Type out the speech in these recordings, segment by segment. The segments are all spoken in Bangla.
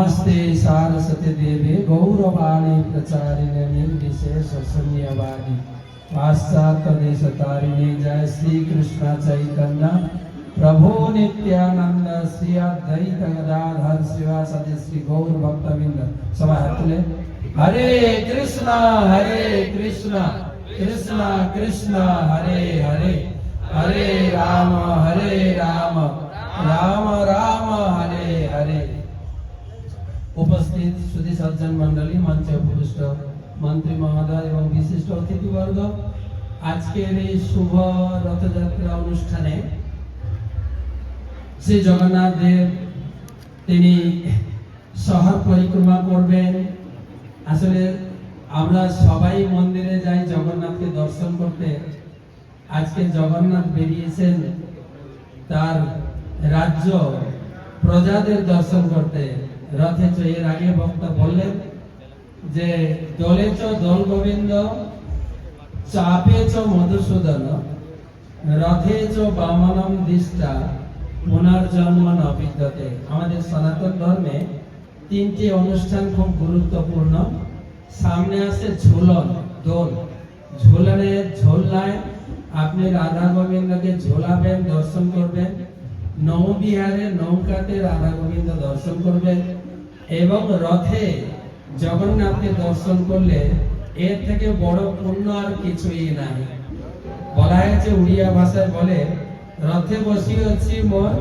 नमस्ते सारस्वती देवे गौरवाणी प्रचारिणे पाश्चात्य देश तारिणे जय श्री कृष्ण चैतन्य। प्रभु नित्यानंद श्री अद्वैत गदाधर शिवासदि श्री गौर भक्तविंद। सभा हाथ हरे कृष्णा हरे कृष्णा कृष्णा कृष्णा, हरे हरे। हरे राम हरे राम। राम राम, हरे हरे। উপস্থিত সুধী সজ্জন মন্ডলী, মঞ্চে উপবিষ্ট মন্ত্রী মহোদয় এবং বিশিষ্ট অতিথিবর্গ। আজকের এই শুভ রথযাত্রা অনুষ্ঠানে শ্রী জগন্নাথ দেব, তিনি শহর পরিক্রমা করবেন। আসলে আমরা সবাই মন্দিরে যাই, জগন্নাথকে দর্শন করতে। আজকে জগন্নাথ বেরিয়েছেন তার রাজ্য প্রজাদের দর্শন করতে। রথে এর আগে বক্তা বললেন যে দলে চ দল গোবিন্দ, চাপে মধুসূদন, রথে চ বামনম দিষ্টা পুনর্জন্ম ন আমাদের সনাতন ধর্মে তিনটি অনুষ্ঠান খুব গুরুত্বপূর্ণ। সামনে আছে ঝুলন, দোল। ঝুলনে ঝোলনায় আপনি রাধা গোবিন্দকে ঝোলাবেন, দর্শন করবেন। নৌবিহারে নৌকাতে রাধা গোবিন্দ দর্শন করবেন। এবং রথে জগন্নাথকে দর্শন করলে এর থেকে বড় পুণ্য আর কিছুই নাই। বলা হয়েছে, উড়িয়া ভাষায় বলে, রথে বসিয়েছি মোর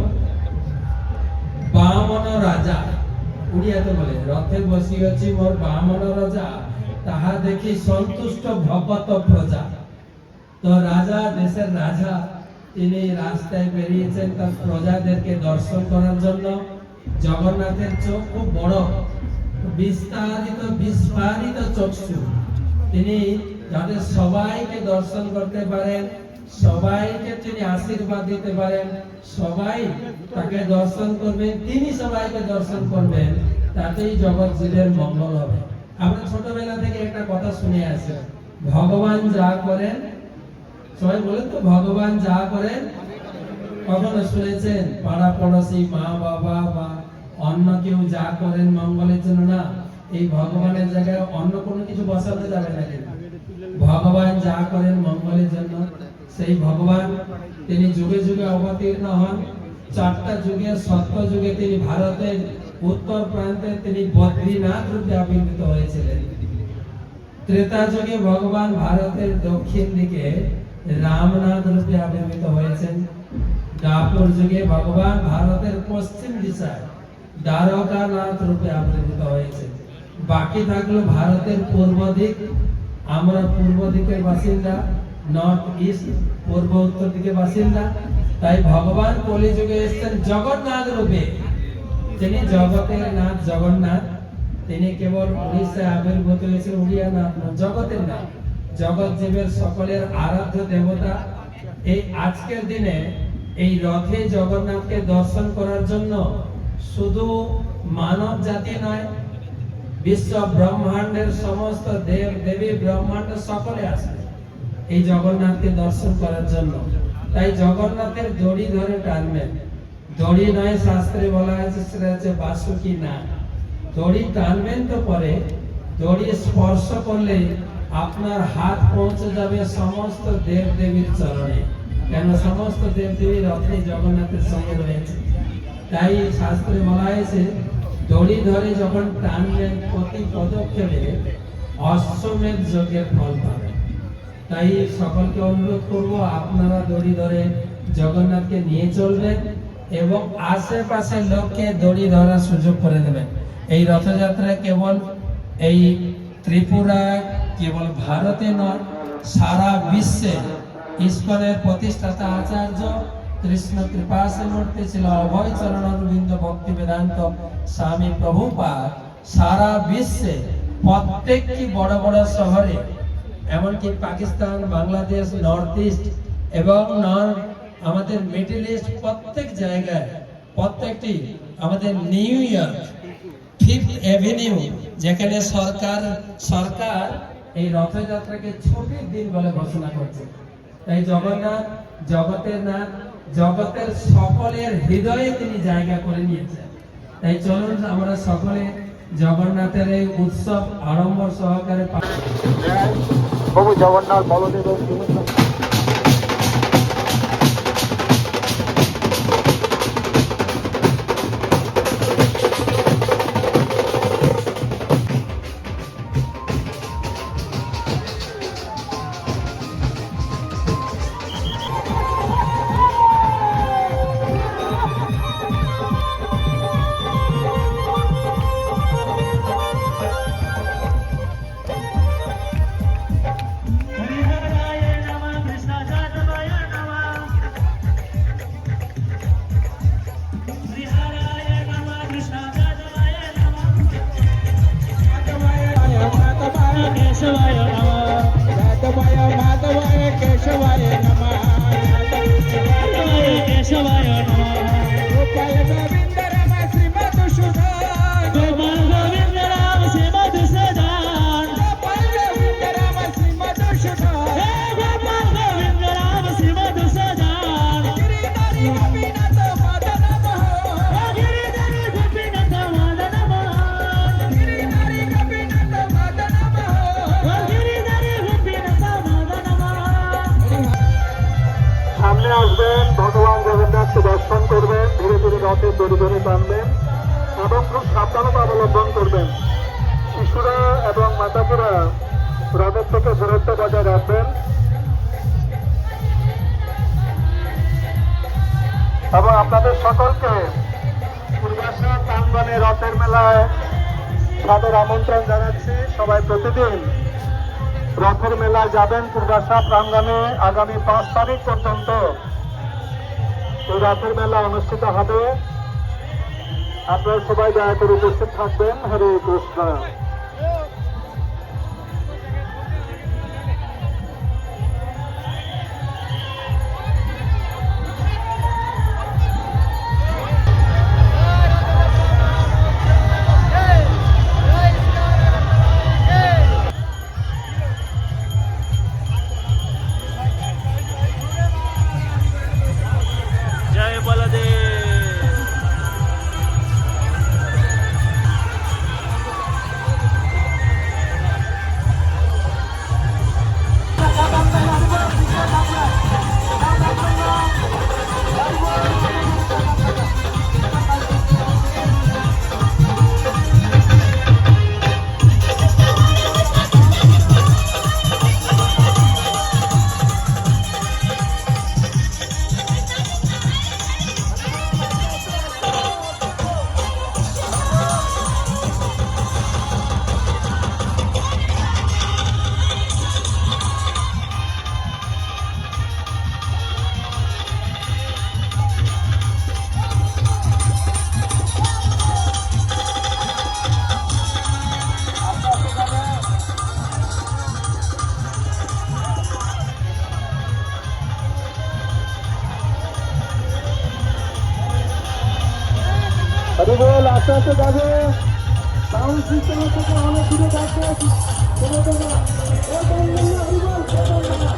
বামন রাজা। উড়িয়াতে বলে, রথে বসিয়েছি মোর বামন রাজা, তাহা দেখি সন্তুষ্ট ভবত প্রজা। তো রাজা, দেশের রাজা, তিনি রাস্তায় বেরিয়েছেন তার প্রজাদেরকে দর্শন করার জন্য। জগন্নাথের চোখ খুব বড়, বিস্তারিত, বিস্ফারিত চক্ষু তিনি যাতে সবাইকে দর্শন করতে পারেন, সবাইকে তিনি আশীর্বাদ দিতে পারেন, সবাই তাকে দর্শন করবেন তিনি সবাইকে দর্শন করবেন, তাতেই জগৎ জীবের মঙ্গল হবে। আমরা ছোটবেলা থেকে একটা কথা শুনে আসি, ভগবান যা করেন, সবাই বলেন তো, ভগবান যা করেন কখনো শুনেছেন, পাড়া পড়োশি মা বাবা বা অন্য কেউ যা করেন মঙ্গলের জন্য না? এই ভগবানের জায়গায় অন্য কোনো কিছু বসানো যাবে না ভগবান যা করেন মঙ্গলের জন্য, সেই ভগবান তিনি যুগে যুগে অবতীর্ণ হন। চারটা যুগে সত্য যুগে তিনি ভারতের উত্তর প্রান্তে তিনি বদ্রীনাথ রূপে আবির্ভূত হয়েছিলেন। ত্রেতা যুগে ভগবান ভারতের দক্ষিণ দিকে রামনাথ রূপে আবির্ভূত হয়েছেন। দাপর যুগে ভগবান ভারতের পশ্চিম দিশায় দ্বারকানাথ রূপে আবির্ভূত হয়েছে। বাকি থাকল ভারতের পূর্ব দিক। আমরা পূর্ব দিকের বাসিন্দা নর্থ ইস্ট পূর্ব উত্তর বাসিন্দা। তাই ভগবান এসেছেন জগন্নাথ রূপে। তিনি জগতের নাথ জগন্নাথ। তিনি কেবল উড়িষ্যায় আবির্ভূত হয়েছে উড়িয়া নাথ নয়, জগতের নাথ। জগৎ জীবের সকলের আরাধ্য দেবতা। এই আজকের দিনে এই রথে জগন্নাথকে দর্শন করার জন্য শুধু মানব জাতি নয়, বিশ্ব ব্রহ্মাণ্ডের সমস্ত দেব, দেবী, ব্রহ্মাণ্ড সকলে আসে এই জগন্নাথকে দর্শন করার জন্য। তাই জগন্নাথের দড়ি ধরে টানবেন। দড়ি নয়, শাস্ত্রে বলা আছে সেটা হচ্ছে বাসুকি না। দড়ি টানবেন তো পরে, দড়ি স্পর্শ করলে আপনার হাত পৌঁছে যাবে সমস্ত দেব দেবীর চরণে। কেন সমস্ত দেব দেবী রথে জগন্নাথের সঙ্গে রয়েছে। তাই শাস্ত্রে বলা হয়েছে, দড়ি ধরে যখন টানবেন প্রতি পদক্ষেপে অশ্বমেধ যজ্ঞের ফল পাবেন তাই সকলকে অনুরোধ করব, আপনারা দড়ি ধরে জগন্নাথকে নিয়ে চলবেন এবং আশেপাশের লোককে দড়ি ধরার সুযোগ করে দেবেন। এই রথযাত্রা কেবল এই ত্রিপুরা, কেবল ভারতে নয়, সারা বিশ্বে ইস্কনের প্রতিষ্ঠাতা আচার্য, কৃষ্ণ কৃপাসে মূর্তি ছিল অভয় চরণ অরবিন্দ ভক্তি বেদান্ত স্বামী প্রভুপাদ। সারা বিশ্বে প্রত্যেকটি বড় বড় শহরে, এমনকি পাকিস্তান, বাংলাদেশ, নর্থ ইস্ট এবং নর্থ আমাদের মিডিল ইস্ট প্রত্যেক জায়গায়, প্রত্যেকটি আমাদের নিউ ইয়র্ক, ফিফথ এভিনিউ, যেখানে সরকার সরকার এই রথযাত্রাকে ছুটির দিন বলে ঘোষণা করছে। তাই জগন্নাথ, জগতের নাথ, জগতের সকলের হৃদয়ে তিনি জায়গা করে নিয়েছেন। তাই চলুন আমরা সকলে জগন্নাথের এই উৎসব আড়ম্বর সহকারে প্রভু জগন্নাথ বলদেবের केशवाय नमः. केशवाय জগন্নাথকে দর্শন করবেন ধীরে ধীরে রথের দড়ি টানবেন এবং খুব সাবধানতা অবলম্বন করবেন। শিশুরা এবং মাতাপুরা রথের থেকে দূরত্ব বজায় রাখবেন। এবং আপনাদের সকলকে প্রাঙ্গনে রথের মেলায় সাদর আমন্ত্রণ জানাচ্ছি। সবাই প্রতিদিন রথের মেলায় যাবেন পূর্বাশা প্রাঙ্গনে আগামী পাঁচ তারিখ পর্যন্ত। রথের মেলা অনুষ্ঠিত হবে। আপনারা সবাই দয়া করে উপস্থিত থাকবেন। হরে কৃষ্ণ। সিস্টেমের থেকে অনেক দূরে যাচ্ছে কোনো না ও বলবেন না হরি বল ও বলবেন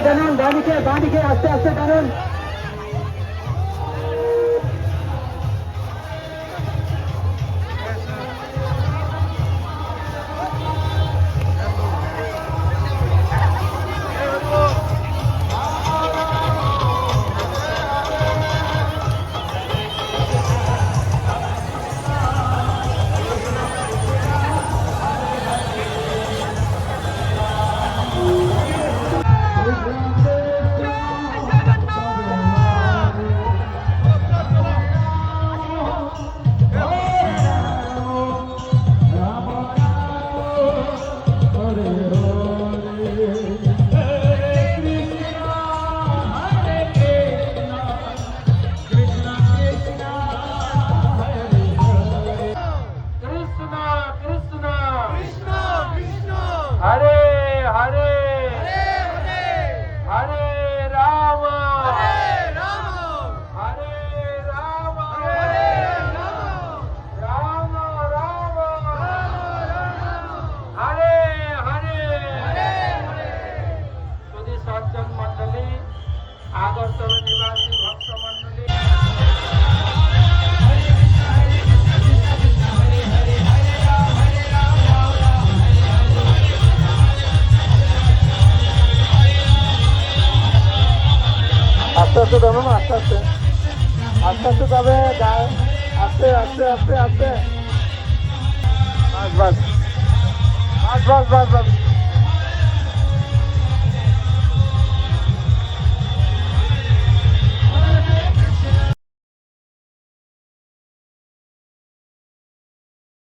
না ও বলবেন না আস্তে আস্তে টানুন বাঁদিকে বাঁদিকে আস্তে ধরুন আস্তে আস্তে। আস্তে আস্তে গায়ে আস্তে আস্তে আস্তে আস্তে। বাস বাস। বাস বাস বাস বাস।